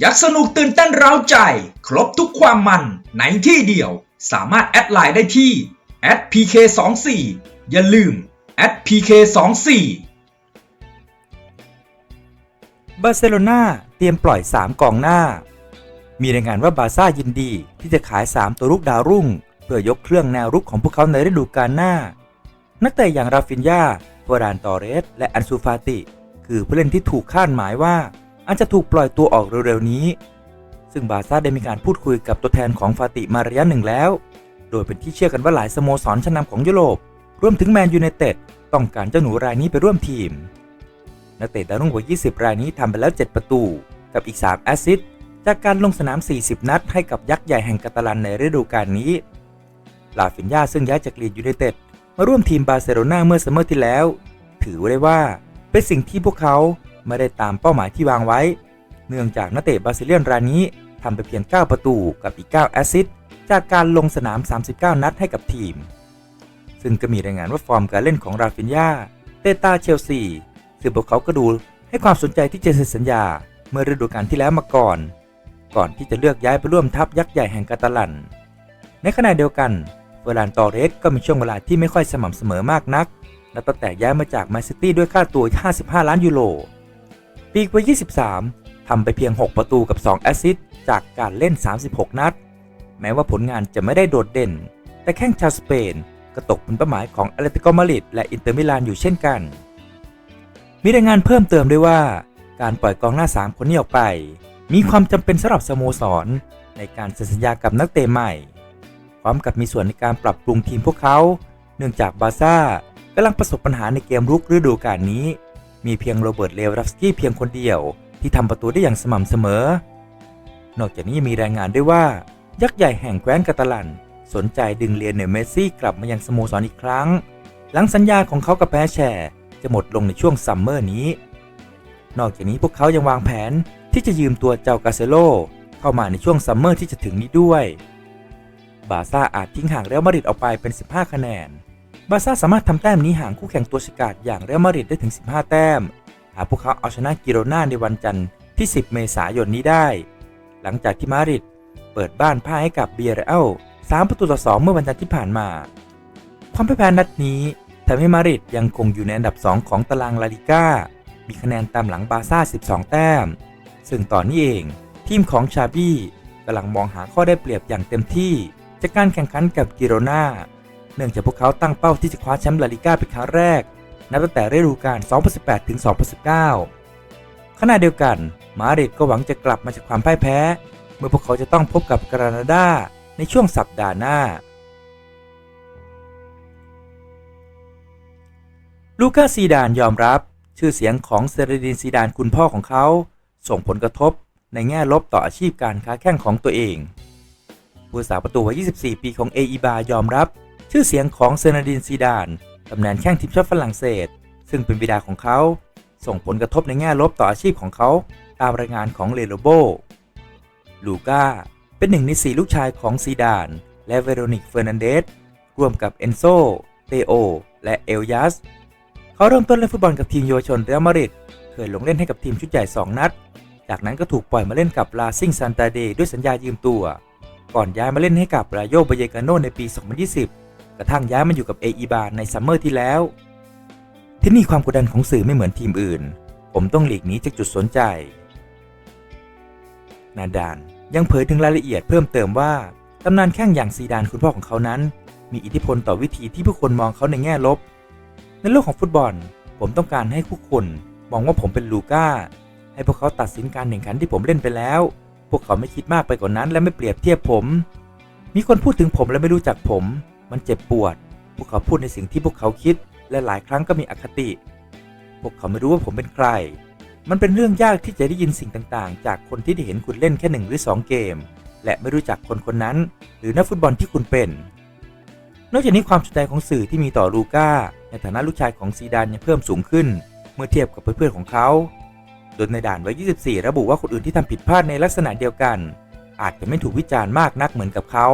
อยากสนุกตื่นเต้นเร้าใจ ครบทุกความมันในที่เดียว สามารถแอดไลน์ได้ที่ @pk24 อย่าลืม @pk24 บาร์เซโลนาเตรียมปล่อย 3 กองหน้า มีรายงานว่าบาร์ซ่ายินดีที่จะขาย 3 ตัวรุกดาวรุ่ง เพื่อยกเครื่องแนวรุกของพวกเขาในฤดูกาลหน้า นักเตะอย่างราฟินยาฟอรานตอเรส และอันซูฟาติ คือผู้เล่นที่ถูกคาดหมายว่า อาจจะถูกปล่อยตัวออกเร็วๆนี้ ซึ่งบาซ่าได้มีการพูดคุยกับตัวแทนของฟาติมาระยะหนึ่งแล้ว โดยเป็นที่เชื่อกันว่าหลายสโมสรชั้นนำของยุโรปรวมถึงแมนยูไนเต็ดต้องการเจ้าหนูรายนี้ไปร่วมทีม นักเตะดาวรุ่งวัย 20 รายนี้ทำไปแล้ว 7 ประตู กับอีก 3 แอสซิสต์จากการลงสนาม 40 นัดให้กับยักษ์ใหญ่แห่งกาตาลันในฤดูกาลนี้ ลาฟินยาซึ่งย้ายจากลีดยูไนเต็ดมาร่วมทีมบาร์เซโลนาเมื่อซัมเมอร์ที่แล้ว ถือได้ว่าเป็นสิ่งที่พวกเขา ไม่ได้ตามเป้าหมายที่วางไว้ เนื่องจากนักเตะบราซิเลียนรายนี้ทำไปเพียง 9 ประตูกับอีก 9 แอสซิสต์จากการลงสนาม 39 นัดให้กับทีม ซึ่งก็มีรายงานว่าฟอร์มการเล่นของราฟินยาเตตาเชลซีซึ่งพวกเขาก็ดูให้ความสนใจที่จะเซ็นสัญญา เมื่อฤดูกาลที่แล้วมาก่อน ก่อนที่จะเลือกย้ายไปร่วมทัพยักษ์ใหญ่แห่งกาตาลัน ในขณะเดียวกันเฟอร์ลานตอเรสก็มีช่วงเวลาที่ไม่ค่อยสม่ำเสมอมากนัก นับตั้งแต่ย้ายมาจากแมนซิตี้ด้วยค่าตัว 55 ล้านยูโร ปีกวัย 23 ทำไปเพียง 6 ประตูกับ 2 แอสซิสต์จากการเล่น 36 นัด แม้ว่าผลงานจะไม่ได้โดดเด่น แต่แข้งชาวสเปนก็ตกเป็นเป้าหมายของอเลติโกมาดริดและอินเตอร์มิลานอยู่เช่นกัน มีรายงานเพิ่มเติมด้วยว่า การปล่อยกองหน้า 3 คนนี้ออกไป มีความจำเป็นสำหรับสโมสร ในการเซ็นสัญญากับนักเตะใหม่ พร้อมกับมีส่วนในการปรับปรุงทีมพวกเขา เนื่องจากบาร์ซ่ากำลังประสบปัญหาในเกมรุกฤดูกาลนี้ มีเพียงโรเบิร์ตเลวรัฟสกี้เพียงคนเดียว ที่ทำประตูได้อย่างสม่ำเสมอ นอกจากนี้ยังมีรายงานด้วยว่า ยักษ์ใหญ่แห่งแคว้นกาตาลัน สนใจดึงเลียนเนลเมซี่กลับมายังสโมสรอีกครั้ง หลังสัญญาของเขากับแพชแชร์จะหมดลงในช่วงซัมเมอร์นี้ นอกจากนี้พวกเขายังวางแผนที่จะยืมตัวเจ้ากาเซโลเข้ามาในช่วงซัมเมอร์ที่จะถึงนี้ด้วย บาซ่าอาจทิ้งห่างเรอัลมาดริดออกไปเป็น 15 คะแนน บาร์ซ่าสามารถทำแต้มนี้ห่างคู่แข่งตัวฉกาจอย่างเรอัลมาดริดได้ถึง 15 แต้ม หากพวกเขาเอาชนะกิโรนาในวันจันทร์ที่ 10 เมษายนนี้ได้ หลังจากที่มาดริดเปิดบ้านพ่ายให้กับเบียร์เรอัล3ประตูต่อ 2 เมื่อวันจันทร์ที่ผ่านมา ความพ่ายแพ้นัดนี้ทำให้มาดริดยังคงอยู่ในอันดับ 2 ของตารางลาลิก้า มีคะแนนตามหลังบาร์ซ่า 12 แต้ม ซึ่งตอนนี้เองทีมของชาบี้กำลังมองหาข้อได้เปรียบอย่างเต็มที่ จากการแข่งขันกับกิโรนา เนื่องจากพวกเขาตั้งเป้าที่จะคว้าแชมป์ลาลิก้าเป็นครั้งแรก นับตั้งแต่ฤดูกาล 2018 ถึง 2019 ขณะเดียวกัน มาดริดก็หวังจะกลับมาจากความพ่ายแพ้ เมื่อพวกเขาจะต้องพบกับกรานาดาในช่วงสัปดาห์หน้า ลูกาซีดานยอมรับ ชื่อเสียงของเซเรดินซีดานคุณพ่อของเขา ส่งผลกระทบในแง่ลบต่ออาชีพการค้าแข่งของตัวเองผู้สาประตูวัย 24 ปีของเออีบายอมรับ ชื่อเสียงของเซเรดินซีดาน ตำแหน่งแข้งทีมชาติฝรั่งเศส ซึ่งเป็นบิดาของเขา ส่งผลกระทบในแง่ลบต่ออาชีพของเขาตามรายงานของเลโลโบ ลูก้า เป็นหนึ่งในสี่ลูกชายของซีดาน และเวโรนิกเฟอร์นันเดสร่วมกับเอนโซ เตโอ และเอลยัส เขาเริ่มต้นเล่นฟุตบอลกับทีมเยาวชนเรอัลมาดริด เคยลงเล่นให้กับทีมชุดใหญ่ 2 นัด จากนั้นก็ถูกปล่อยมาเล่นกับลาซิงซันตาเดด้วยสัญญายืมตัว ก่อนย้ายมาเล่นให้กับราโยบเยกาโนในปี 2020 ระทั่งย้ายมาอยู่กับเออีบาในซัมเมอร์ที่แล้ว ที่นี่ความกดดันของสื่อไม่เหมือนทีมอื่น ผมต้องหลีกหนีจากจุดสนใจ นาดานยังเผยถึงรายละเอียดเพิ่มเติมว่าตำนานแข้งอย่างซีดานคุณพ่อของเขานั้น มีอิทธิพลต่อวิธีที่ผู้คนมองเขาในแง่ลบ ในโลกของฟุตบอล ผมต้องการให้ผู้คนมองว่าผมเป็นลูก้า ให้พวกเขาตัดสินการแข่งขันที่ผมเล่นไปแล้ว พวกเขาไม่คิดมากไปกว่านนั้น และไม่เปรียบเทียบผม มีคนพูดถึงผมและไม่รู้จักผม มันเจ็บปวด พวกเขาพูดในสิ่งที่พวกเขาคิด และหลายครั้งก็มีอคติ พวกเขาไม่รู้ว่าผมเป็นใคร มันเป็นเรื่องยากที่จะได้ยินสิ่งต่างๆ จากคนที่ได้เห็นคุณเล่นแค่หนึ่งหรือสองเกม และไม่รู้จักคนคนนั้น หรือนักฟุตบอลที่คุณเป็น นอกจากนี้ความสนใจของสื่อที่มีต่อลูก้าในฐานะลูกชายของซีดานยังเพิ่มสูงขึ้น เมื่อเทียบกับเพื่อนๆของเขาโดยในด่านวัย 24 ระบุว่าคนอื่นที่ทำผิดพลาดในลักษณะเดียวกัน อาจจะไม่ถูกวิจารณ์มากนักเหมือนกับเขา